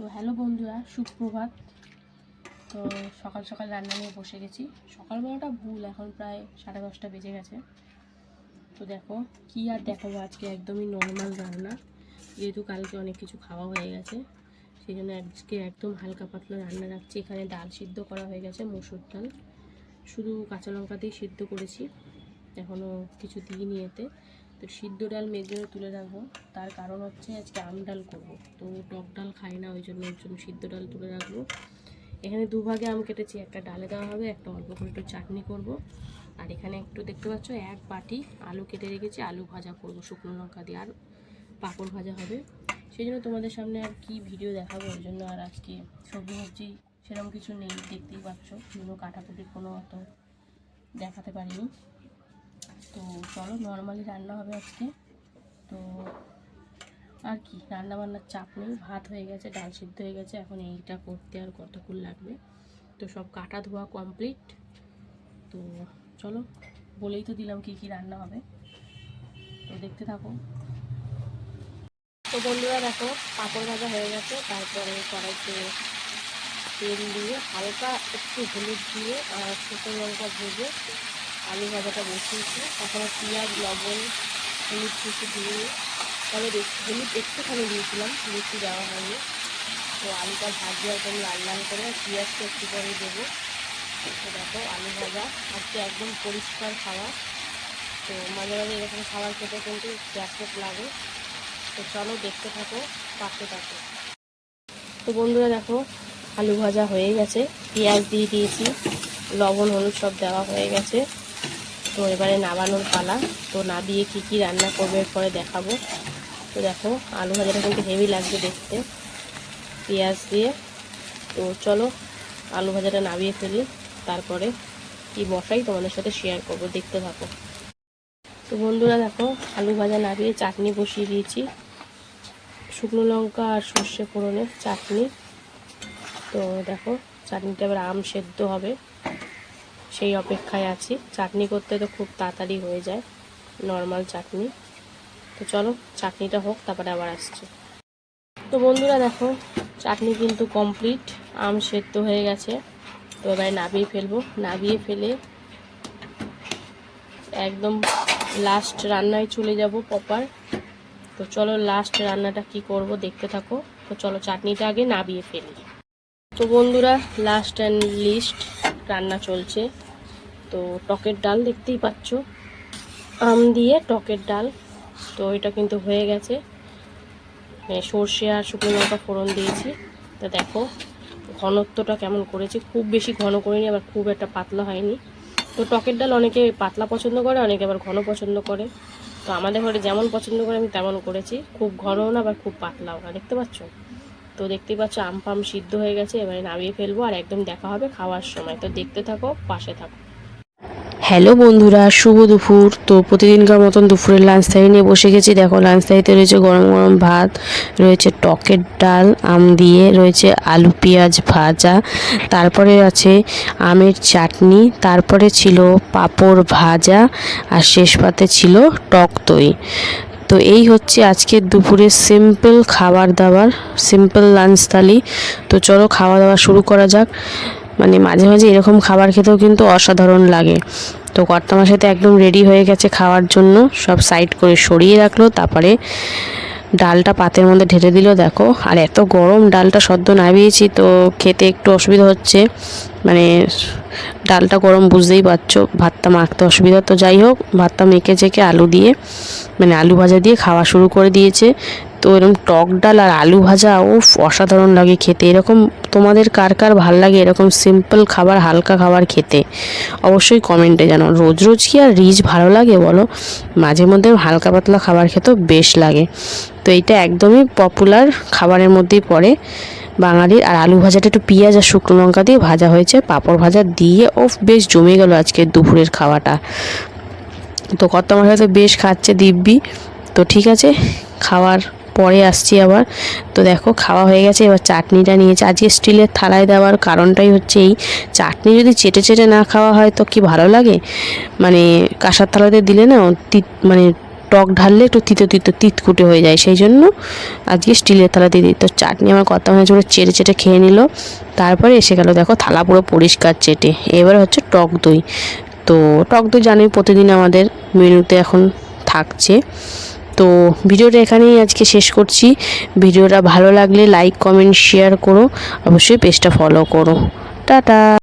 তো হ্যালো বন্ধুরা, সুপ্রভাত। তো সকাল সকাল রান্না নিয়ে বসে গেছি। সকালবেলাটা ভুল, এখন প্রায় সাড়ে দশটা বেজে গেছে। তো দেখো, কি আর দেখাবো আজকে একদমই নর্মাল রান্না। যেহেতু কালকে অনেক কিছু খাওয়া হয়ে গেছে, সেই জন্য আজকে একদম হালকা পাতলা রান্না রাখছি। এখানে ডাল সিদ্ধ করা হয়ে গেছে, মসুর ডাল। শুধু কাঁচা লঙ্কা দিয়ে সিদ্ধ করেছি এখনও কিছু দিইনি এতে। তো সিদ্ধ ডাল মেজে তুলে রাখব। তার কারণ হচ্ছে আজকে আম ডাল করব। তো টক খাই না, ওই জন্য ওর জন্য সিদ্ধ ডাল তুলে রাখব। এখানে দুভাগে আম কেটেছি, একটা ডালে দেওয়া হবে, একটা অল্প করে একটু চাটনি করব। আর এখানে একটু দেখতে পাচ্ছ, এক বাটি আলু কেটে রেখেছি, আলু ভাজা করব, শুকনো লঙ্কা দিয়ে, আর পাঁপড় ভাজা হবে। সেই জন্য তোমাদের সামনে আর কি ভিডিও দেখাবো, ওই জন্য আর আজকে সবজি সবজি সেরকম কিছু নেই, দেখতেই পাচ্ছ, কোনো কাটাকুটির কোনো অত দেখাতে পারিনি। তো চলো নর্মালি রান্না হবে আজকে। তো আর কি রান্না বান্নার চাপ নেই, ভাত হয়ে গেছে, ডাল সিদ্ধ হয়ে গেছে, এখন এইটা করতে আর কতক্ষণ লাগবে? তো সব কাটা ধোয়া কমপ্লিট তো চলো, বলেই তো দিলাম কি কি রান্না হবে। তো দেখতে থাকো। তো বন্ধুরা দেখো, পাঁপড় ভাজা হয়ে গেছে, তারপরে কড়াইতে তেল দিয়ে হালকা একটু হলুদ দিয়ে আর শুকনো লঙ্কা ভেজে আলু ভাজাটা বসিয়েছি। তারপরে পেঁয়াজ, লবণ, হলুদ কিছু দিয়ে বেশ- হলুদ একটুখানি দিয়েছিলাম, বেশি দেওয়া হয়নি। তো আলুটা ভাজতে একদম লাল লাল করে পেঁয়াজটা একটু করে দেবো। দেখো, আলু ভাজা, আজকে একদম পরিষ্কার খাবার তো মাঝে মাঝে এরকম খাবার খেতে কিন্তু গ্যাস লাগে। তো চলো দেখতে থাকো পাশে থাকো। তো বন্ধুরা দেখো, আলু ভাজা হয়ে গেছে। পেঁয়াজ দিয়ে দিয়েছি, লবণ, হলুদ সব দেওয়া হয়ে গেছে। তো এবারে নামানোর পালা। তো নাবিয়ে কী কী রান্না করবে পরে দেখাবো। তো দেখো, আলু ভাজাটা কিন্তু হেভি লাগবে দেখতে। পেঁয়াজ দিয়ে। তো চলো, আলু ভাজাটা নামিয়ে ফেলি। তারপরে কি বসাই তোমাদের সাথে শেয়ার করব, দেখতে থাকো। তো বন্ধুরা দেখো, আলু ভাজা নামিয়ে চাটনি বসিয়ে দিয়েছি। শুকনো লঙ্কা আর সর্ষে ফোড়নের চাটনি। তো দেখো, চাটনিটা এবার আম সেদ্ধ হবে। সেই অপেক্ষায় আছি। চাটনি করতে তো খুব তাড়াতাড়ি হয়ে যায় নর্মাল চাটনি। তো চলো, চাটনিটা হোক, তারপরে আবার আসছে। তো বন্ধুরা দেখো, চাটনি কিন্তু কমপ্লিট আম সেদ্ধ হয়ে গেছে। তো এবারে নাবিয়ে ফেলব। নাবিয়ে ফেলে একদম লাস্ট রান্নায় চলে যাব প্রপার তো চলো লাস্ট রান্নাটা কি করব দেখতে থাকো। তো চলো চাটনিটা আগে নাবিয়ে ফেলি। তো বন্ধুরা লাস্ট অ্যান্ড লিস্ট রান্না চলছে। তো টকের ডাল দেখতেই পাচ্ছ। আম দিয়ে টকের ডাল তো এটা কিন্তু হয়ে গেছে। এ, সর্ষে আর শুকনো লঙ্কা ফোড়ন দিয়েছি। তো দেখো ঘনত্বটা কেমন করেছি। খুব বেশি ঘন করিনি আবার খুব একটা পাতলা হয়নি। তো টকের ডাল অনেকে পাতলা পছন্দ করে অনেকে আবার ঘন পছন্দ করে। তো আমাদের ঘরে যেমন পছন্দ করে আমি তেমন করেছি। খুব ঘনও না আবার খুব পাতলাও না। দেখতে পাচ্ছ? তো দেখতেই পাচ্ছ আম পাম সিদ্ধ হয়ে গেছে। এবারে নামিয়ে ফেলব আর একদম দেখা হবে খাওয়ার সময়। তো দেখতে থাকো পাশে থাকো। হ্যালো বন্ধুরা, শুভ দুপুর। তো প্রতিদিনকার মতন দুপুরের লাঞ্চ থাই নিয়ে বসে গেছি। দেখো লাঞ্চ থাইতে রয়েছে গরম গরম ভাত, রয়েছে টকের ডাল, আম দিয়ে রয়েছে আলু, পেঁয়াজ ভাজা, তারপরে আছে আমের চাটনি, তারপরে ছিল পাঁপড় ভাজা, আর শেষ পাতে ছিল টক দই। তো এই হচ্ছে আজকের দুপুরে সিম্পল খাবার দাবার সিম্পল লাঞ্চ থালি। তো চলো খাওয়া দাওয়া শুরু করা যাক। মানে মাঝে মাঝে এরকম খাবার খেতেও কিন্তু অসাধারণ লাগে। তো কর্তামার সাথে একদম রেডি হয়ে গেছে খাওয়ার জন্য। সব সাইড করে সরিয়ে রাখল, তারপরে ডালটা পাতের মধ্যে ঢেলে দিল, দেখো। আর এত গরম, ডালটা সদ্য নামিয়েছি, তো খেতে একটু অসুবিধা হচ্ছে। মানে ডালটা গরম বুঝতেই পারছ, ভাতটা মাখতে অসুবিধা। তো যাই হোক, ভাতটা মেখে চেখে আলু দিয়ে মানে আলু ভাজা দিয়ে খাওয়া শুরু করে দিয়েছে। তো এরকম টক ডাল আর আলু ভাজা ও অসাধারণ লাগে খেতে। এরকম তোমাদের কার কার ভালো লাগে এরকম সিম্পল খাবার, হালকা খাবার খেতে? অবশ্যই কমেন্টে জানাও। রোজ রোজ কি আর রিচ ভালো লাগে বলো? মাঝে মধ্যে হালকা পাতলা খাবার খেতেও বেশ লাগে। তো এইটা একদমই পপুলার খাবারের মধ্যেই পড়ে। বাঙালির, আর আলু ভাজাটা একটু পেঁয়াজ আর শুকনো লঙ্কা দিয়ে ভাজা হয়েছে। পাঁপড় ভাজা দিয়ে ও বেশ জমে গেল আজকে দুপুরের খাওয়াটা। তো কত আমার হয়তো বেশ খাচ্ছে দিব্যি। তো ঠিক আছে, খাওয়ার পরে আসছি আবার। তো দেখো, খাওয়া হয়ে গেছে, এবার চাটনিটা নিয়েছে। আজকে স্টিলের থালায় দেওয়ার কারণটাই হচ্ছে এই। চাটনি যদি চেটে চেটে না খাওয়া হয়, তো কি ভালো লাগে? মানে কাঁসার থালাতে দিলে না মানে টক ঢাললে একটু তিতো তিতো তিতকুটে হয়ে যায়, সেই জন্য আজকে স্টিলের থালা দিয়ে দিই। তো চাটনি আমার কথা মনে হচ্ছে চেটে চেটে খেয়ে নিল। তারপরে এসে গেল, দেখো থালা পুরো পরিষ্কার চেটে। এবার হচ্ছে টক দই। তো টক দই জানি প্রতিদিন আমাদের মেনুতে এখন থাকছে। তো ভিডিওটা এখানেই আজকে শেষ করছি। ভিডিওটা ভালো লাগলে লাইক, কমেন্ট, শেয়ার করো। অবশ্যই পেজটা ফলো করো। টাটা!